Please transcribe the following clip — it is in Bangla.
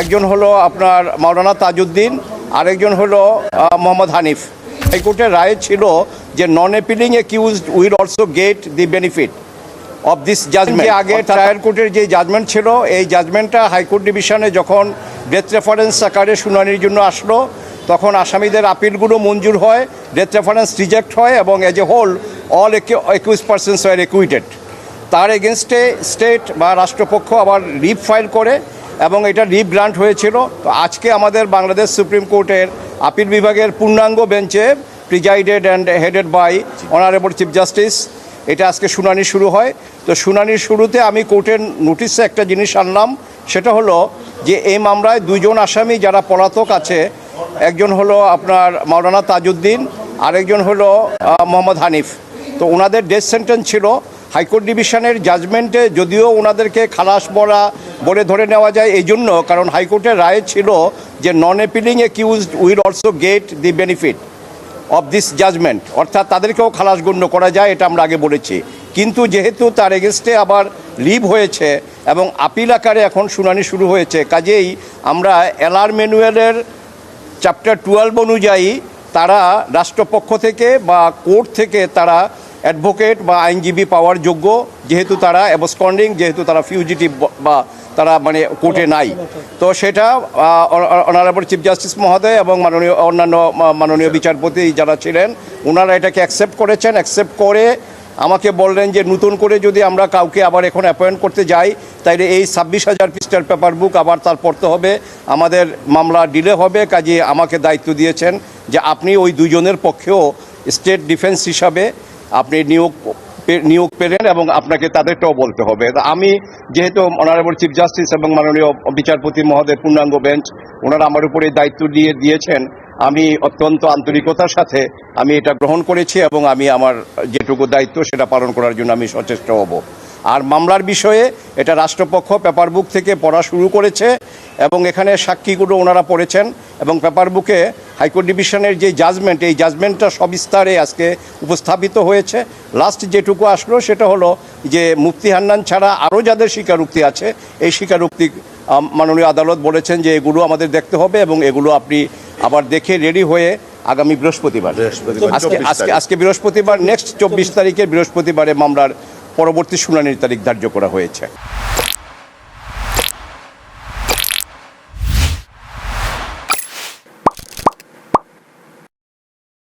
একজন হলো আপনার মাওলানা তাজউদ্দিন আরেকজন হলো মোহাম্মদ হানিফ। হাইকোর্টের রায় ছিল যে non appealing accused will also get the benefit of this judgment আগে ট্রায়াল কোর্টের যে জাজমেন্ট ছিল এই জাজমেন্টটা হাইকোর্ট ডিভিশনে যখন ডেথ রেফারেন্স আকারে শুনানির জন্য আসলো তখন আসামিদের আপিলগুলো মঞ্জুর হয় ডেথ রেফারেন্স রিজেক্ট হয় এবং as a whole all accused persons are acquitted তার এগেনস্টে স্টেট বা রাষ্ট্রপক্ষ আবার রিপ ফাইল করে এবং এটা রিপ গ্রান্ট হয়েছিল। তো আজকে আমাদের বাংলাদেশ সুপ্রিম কোর্টের আপিল বিভাগের পূর্ণাঙ্গ বেঞ্চে presided and headed by honourable chief justice এটা আজকে শুনানি শুরু হয়। তো শুনানির শুরুতে আমি কোর্টের নোটিশে একটা জিনিস আনলাম, সেটা হলো যে এই মামলায় দুইজন আসামি যারা পলাতক আছে, একজন হলো আপনার মাওলানা তাজউদ্দিন, আরেকজন হলো মোহাম্মদ হানিফ। তো ওনাদের ডেথ সেন্টেন্স ছিল হাইকোর্ট ডিভিশনের জাজমেন্টে যদিও ওনাদেরকে খালাস বলা বলে ধরে নেওয়া যায়, এই জন্য, কারণ হাইকোর্টের রায় ছিল যে non appealing accused will also get the benefit of this judgment অর্থাৎ তাদেরকেও খালাস গণ্য করা যায়, এটা আমরা আগে বলেছি। কিন্তু যেহেতু তার এগেনস্টে আবার লিভ হয়েছে এবং আপিল আকারে এখন শুনানি শুরু হয়েছে, কাজেই আমরা এলআর ম্যানুয়ালের চ্যাপ্টার টুয়েলভ অনুযায়ী তারা রাষ্ট্রপক্ষ থেকে বা কোর্ট থেকে তারা অ্যাডভোকেট বা আইনজীবী পাওয়ার যোগ্য, যেহেতু তারা অ্যাবসকন্ডিং যেহেতু তারা ফিউজিটিভ বা তারা মানে কোর্টে নাই। তো সেটা অনারেবল চিফ জাস্টিস মহোদয় এবং মাননীয়, অন্যান্য মাননীয় বিচারপতি যারা ছিলেন ওনারা এটাকে অ্যাকসেপ্ট করেছেন। অ্যাকসেপ্ট করে আমাকে বললেন যে, নতুন করে যদি আমরা কাউকে আবার এখন অ্যাপয়েন্ট করতে যাই, তাইলে এই ছাব্বিশ হাজার পৃষ্ঠার পেপার বুক আবার তার পড়তে হবে। আমাদের মামলা ডিলে হবে, কাজে আমাকে দায়িত্ব দিয়েছেন যে, আপনি ওই দুজনের পক্ষেও স্টেট ডিফেন্স হিসাবে আপনি নিয়োগ নিয়োগ পেলেন এবং আপনাকে তাদেরটাও বলতে হবে। আমি যেহেতু অনারেবল চিফ জাস্টিস এবং মাননীয় বিচারপতি মহোদয় পূর্ণাঙ্গ বেঞ্চ, ওনারা আমার উপরে দায়িত্ব দিয়ে দিয়েছেন। আমি অত্যন্ত আন্তরিকতার সাথে আমি এটা গ্রহণ করেছি এবং আমি আমার যেটুকু দায়িত্ব সেটা পালন করার জন্য আমি সচেষ্ট হব। আর মামলার বিষয়ে এটা রাষ্ট্রপক্ষ পেপার বুক থেকে পড়া শুরু করেছে এবং এখানে সাক্ষীগুলো ওনারা পড়েছেন এবং পেপার বুকে হাইকোর্ট ডিভিশনের যে জাজমেন্ট এই জাজমেন্টটা সবিস্তারে আজকে উপস্থাপিত হয়েছে। লাস্ট যেটুকু আসলো সেটা হলো যে মুফতি হান্নান ছাড়া আরও যাদের স্বীকারোক্তি আছে এই স্বীকারোক্তি মাননীয় আদালত বলেছেন যে এগুলো আমাদের দেখতে হবে এবং এগুলো আপনি আবার দেখে রেডি হয়ে আগামী বৃহস্পতিবার। আজকে আজকে আজকে বৃহস্পতিবার নেক্সট চব্বিশ তারিখে বৃহস্পতিবারে মামলার পরবর্তী শুনানির তারিখ ধার্য করা হয়েছে।